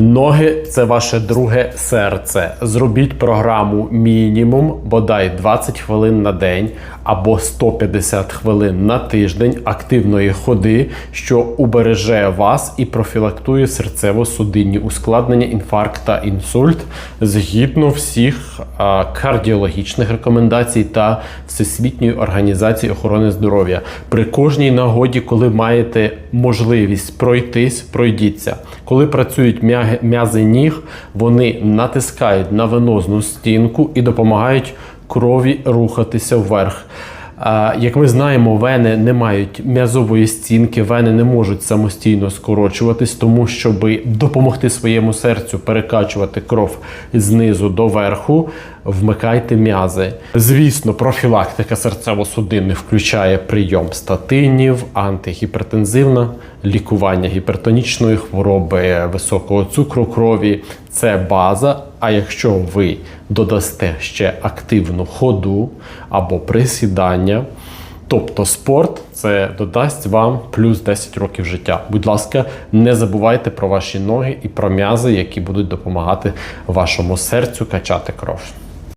Ноги це ваше друге серце. Зробіть програму мінімум, бодай 20 хвилин на день або 150 хвилин на тиждень активної ходи, що убереже вас і профілактує серцево-судинні ускладнення, інфаркт та інсульт згідно всіх кардіологічних рекомендацій та Всесвітньої організації охорони здоров'я. При кожній нагоді, коли маєте можливість пройтись, пройдіться. Коли працюють м'яги- м'язи ніг, вони натискають на венозну стінку і допомагають крові рухатися вверх. Як ми знаємо, вени не мають м'язової стінки, вени не можуть самостійно скорочуватись, тому щоб допомогти своєму серцю перекачувати кров знизу до верху, вмикайте м'язи. Звісно, профілактика серцево-судинних включає прийом статинів, антигіпертензивне лікування гіпертонічної хвороби, високого цукру крові. Це база. А якщо ви додасте ще активну ходу або присідання, тобто спорт, це додасть вам плюс 10 років життя. Будь ласка, не забувайте про ваші ноги і про м'язи, які будуть допомагати вашому серцю качати кров.